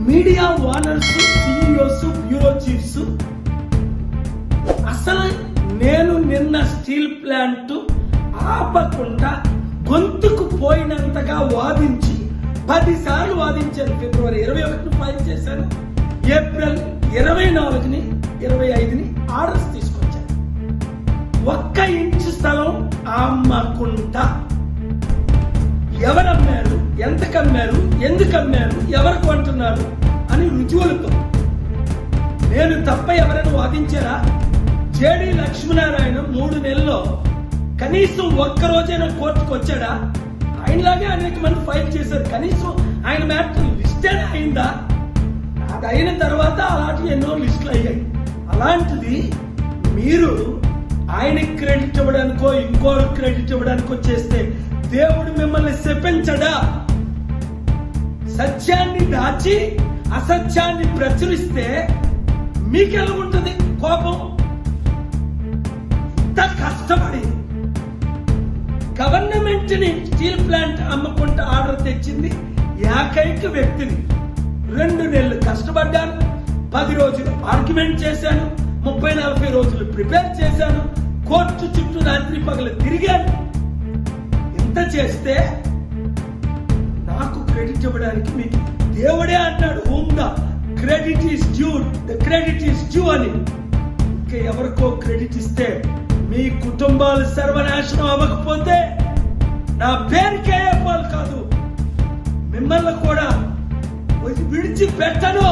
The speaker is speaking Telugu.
Media owners CEOs bureau chiefs అసలు నేను నిన్న స్టీల్ ప్లాంట్ ఆపకుండా గొంతుకు పోయినంతగా వాదించి పదిసార్లు వాదించాను. ఫిబ్రవరి ఇరవై ఒకటిని ఫైల్ చేశాను. ఏప్రిల్ ఇరవై నాలుగుని ఇరవై ఐదుని ఆర్డర్స్ తీసుకొచ్చాను. ఒక్క ఇంచు స్థలం అమ్మకుండా ఎవరమ్మ ఎంత కమ్మారు ఎందుకు అమ్మారు ఎవరు కొంటున్నారు అని రుజువులతో. నేను తప్ప ఎవరైనా వాదించారా? జేడి లక్ష్మీనారాయణ మూడు నెలల్లో కనీసం ఒక్క రోజైనా కోర్టుకు వచ్చాడా? ఆయనలాగే అనేక మంది ఫైల్ చేశారు. కనీసం ఆయన మ్యాటర్ లిస్టే అయిందా? అది అయిన తర్వాత అలాంటి ఎన్నో లిస్టులు అయ్యాయి. అలాంటిది మీరు ఆయనకి క్రెడిట్ ఇవ్వడానికో ఇంకోరు క్రెడిట్ ఇవ్వడానికో చేస్తే దేవుడు మిమ్మల్ని సత్యాన్ని అసత్యాన్ని ప్రచురిస్తే మీకెలా ఉంటుంది కోపం? ఇంత కష్టపడి గవర్నమెంట్ని స్టీల్ ప్లాంట్ అమ్మకుంటా ఆర్డర్ తెచ్చింది ఏకైక వ్యక్తిని. రెండు నెలలు కష్టపడ్డాను పది రోజులు ఆర్గ్యుమెంట్ చేశాను ముప్పై నలభై రోజులు ప్రిపేర్ చేశాను కోర్టు చుట్టూ రాత్రి పగలు తిరిగాను. ఇంత చేస్తే నాకు క్రెడిట్ ఇవ్వడానికి మీకు దేవుడే అన్నాడు whom the credit is due the credit is due అని. ఇంకా ఎవరికో క్రెడిట్ ఇస్తే మీ కుటుంబాలు సర్వనాశనం అవ్వకపోతే నా పేరుకే పాలు కాదు. మిమ్మల్ని కూడా విడిచిపెట్టను